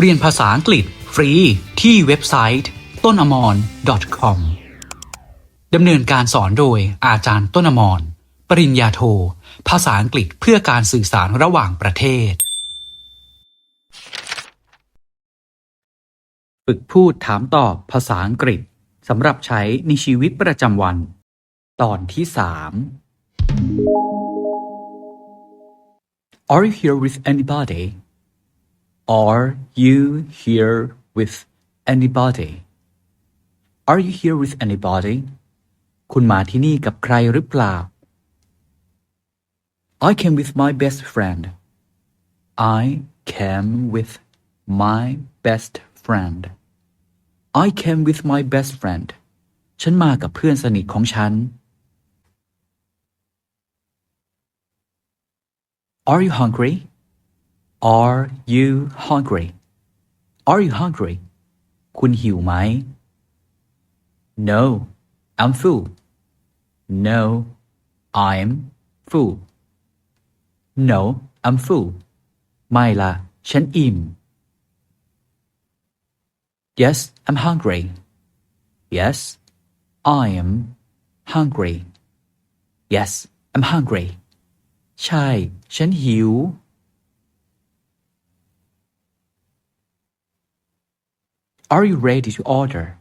เรียนภาษาอังกฤษฟรีที่เว็บไซต์ต้นอมร .com ดำเนินการสอนโดยอาจารย์ต้นอมร ปริญญาโท ภาษาอังกฤษเพื่อการสื่อสารระหว่างประเทศ ฝึกพูดถามตอบภาษาอังกฤษสำหรับใช้ในชีวิตประจำวัน ตอนที่สาม Are you here with anybody? Are you here with anybody? Are you here with anybody? คุณมาที่นี่กับใครหรือเปล่า I came with my best friend. I came with my best friend. I came with my best friend. ฉันมากับเพื่อนสนิทของฉัน Are you hungry? Are you hungry? Are you hungry? คุณหิวไหม No, I'm full. No, I'm full. No, I'm full. ไม่ละฉันอิ่ม Yes, I'm hungry. Yes, I am hungry. Yes, I'm hungry. ใช่ ฉันหิว Are you ready to order?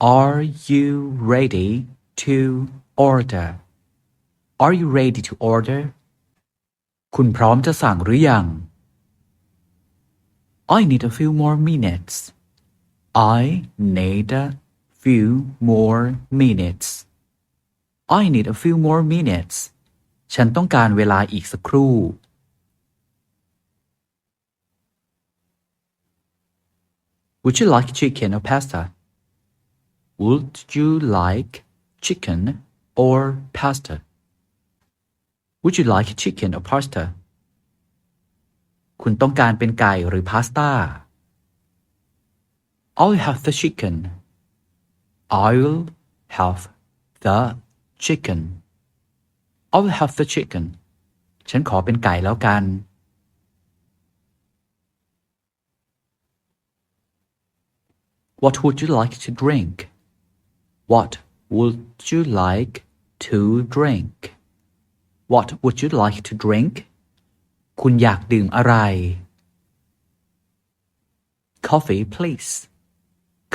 Are you ready to order? Are you ready to order? คุณพร้อมจะสั่งหรือยัง I need a few more minutes. I need a few more minutes. I need a few more minutes. ฉันต้องการเวลาอีกสักครู่ Would you like chicken or pasta? Would you like chicken or pasta? Would you like chicken or pasta? คุณต้องการเป็นไก่หรือพาสต้า I'll have the chicken. I'll have the chicken. I'll have the chicken. ฉันขอเป็นไก่แล้วกัน What would you like to drink? What would you like to drink? What would you like to drink? คุณอยากดื่มอะไร Coffee please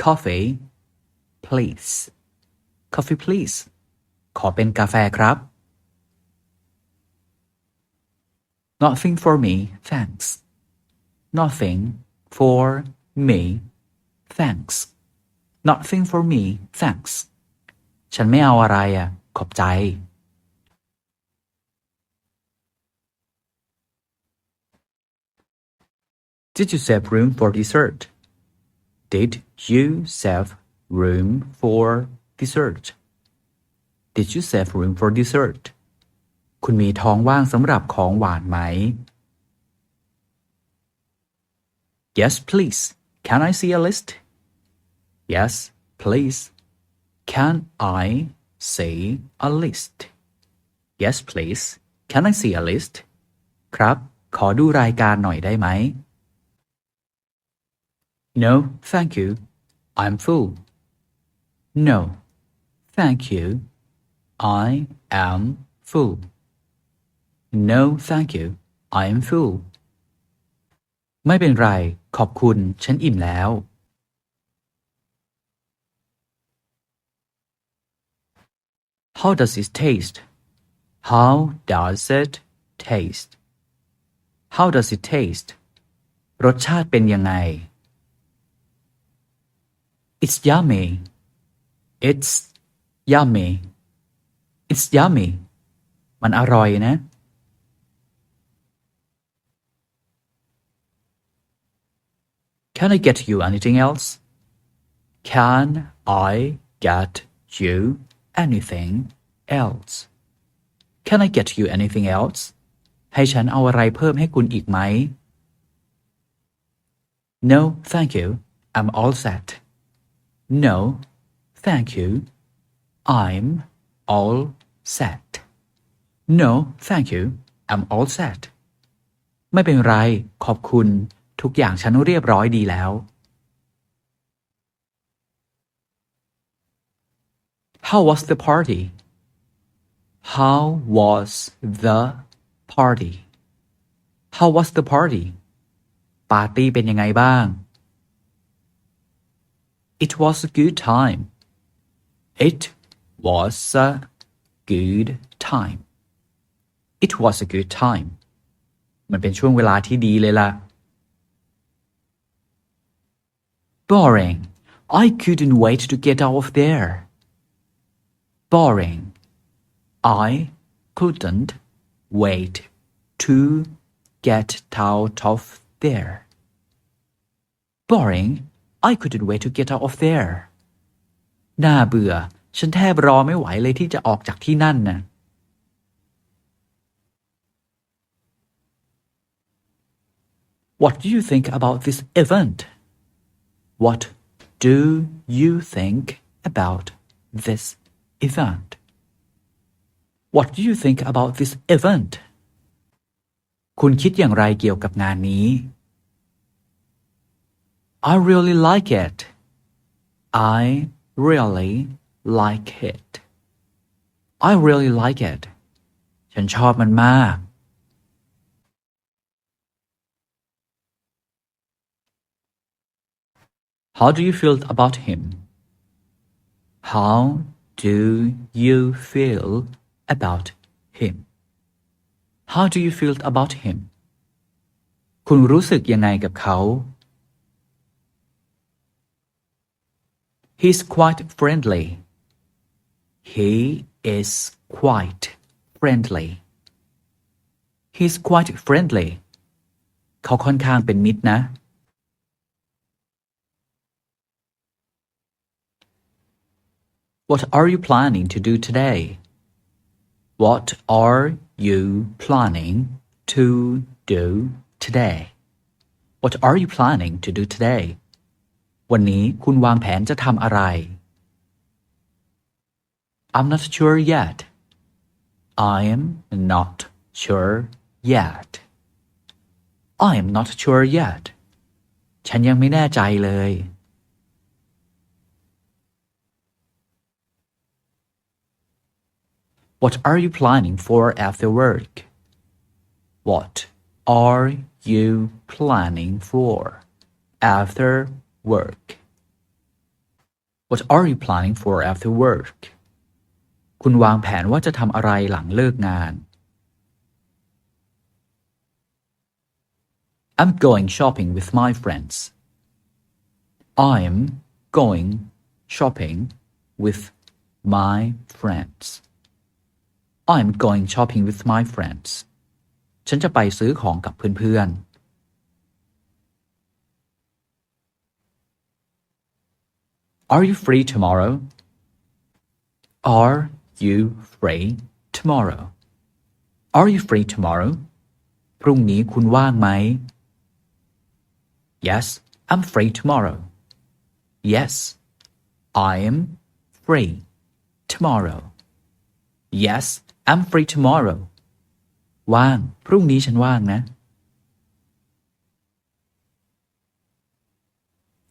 Coffee please Coffee please ขอเป็นกาแฟครับ Nothing for me thanks Nothing for me thanks Nothing for me thanks ฉันไม่เอาอะไรอะ ขอบใจ Did you save room for dessert? Did you save room for dessert? Did you save room for dessert? คุณมีท้องว่างสำหรับของหวานไหม Yes, please. Can I see a list? Yes, please. Can I see a list? Yes, please. Can I see a list? ครับ ขอดูรายการหน่อยได้ไหม No, thank you. I'm full. No, thank you. I am full. No, thank you. I am full. ไม่เป็นไร ขอบคุณ ฉันอิ่มแล้ว How does it taste? How does it taste? How does it taste? รสชาติเป็นยังไง It's yummy. It's yummy. It's yummy. มันอร่อยนะ Can I get you anything else? Can I get you anything else? Can I get you anything else? ให้ฉันเอาอะไรเพิ่มให้คุณอีกไหม No, thank you. I'm all set. No, thank you. I'm all set. No, thank you. I'm all set. ไม่เป็นไร ขอบคุณ ทุกอย่างฉันเรียบร้อยดีแล้ว How was the party How was the party How was the party ปาร์ตี้เป็นยังไงบ้าง It was a good time It was a good time It was a good time มันเป็นช่วงเวลาที่ดีเลยล่ะ Boring I couldn't wait to get out of there Boring I couldn't wait to get out of there Boring I couldn't wait to get out of there น่าเบื่อ ฉันแทบรอไม่ไหวเลยที่จะออกจากที่นั่นน่ะ What do you think about this event? What do you think about this event? What do you think about this event? คุณคิดอย่างไรเกี่ยวกับงานนี้ I really like it. I really like it. I really like it. ฉันชอบมันมาก How do you feel about him? How do you feel about him? How do you feel about him? คุณรู้สึกยังไงกับเขา He's quite friendly. He is quite friendly. He's quite friendly. เขาค่อนข้างเป็นมิตรนะ What are you planning to do today? What are you planning to do today? What are you planning to do today? วันนี้คุณวางแผนจะทำอะไร I'm not sure yet. I'm not sure yet. I'm not sure yet. ฉันยังไม่แน่ใจเลย What are you planning for after work? What are you planning for after work? What are you planning for after work? คุณวางแผนว่าจะทำอะไรหลังเลิกงาน I'm going shopping with my friends. I'm going shopping with my friends. I'm going shopping with my friends. ฉันจะไปซื้อของกับเพื่อนๆ Are you free tomorrow? Are you free tomorrow? Are you free tomorrow? พรุ่งนี้คุณว่างไหม Yes, I'm free tomorrow. Yes, I am free tomorrow. Yes, I'm free tomorrow. ว่าง พรุ่งนี้ฉันว่างนะ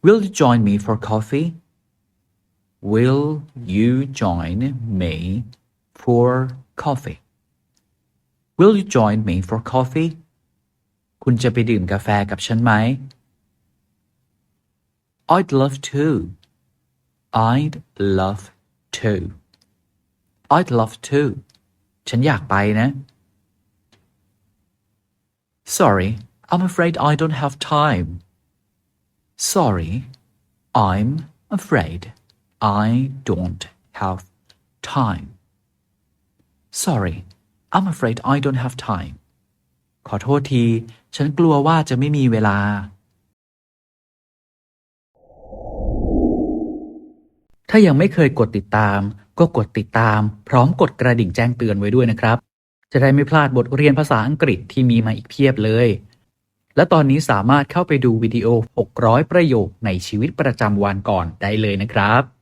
Will you join me for coffee? Will you join me for coffee? Will you join me for coffee? คุณจะไปดื่มกาแฟกับฉันไหม I'd love to. I'd love to. I'd love to. ฉันอยากไปนะ Sorry, I'm afraid I don't have time. Sorry, I'm afraid I don't have time. Sorry, I'm afraid I don't have time. ขอโทษที ฉันกลัวว่าจะไม่มีเวลา ถ้ายังไม่เคยกดติดตาม ก็กดติดตาม พร้อมกดกระดิ่งแจ้งเตือนไว้ด้วยนะครับ จะได้ไม่พลาดบทเรียนภาษาอังกฤษที่มีมาอีกเพียบเลย และตอนนี้สามารถเข้าไปดูวิดีโอ 600 ประโยคในชีวิตประจำวันก่อนได้เลยนะครับ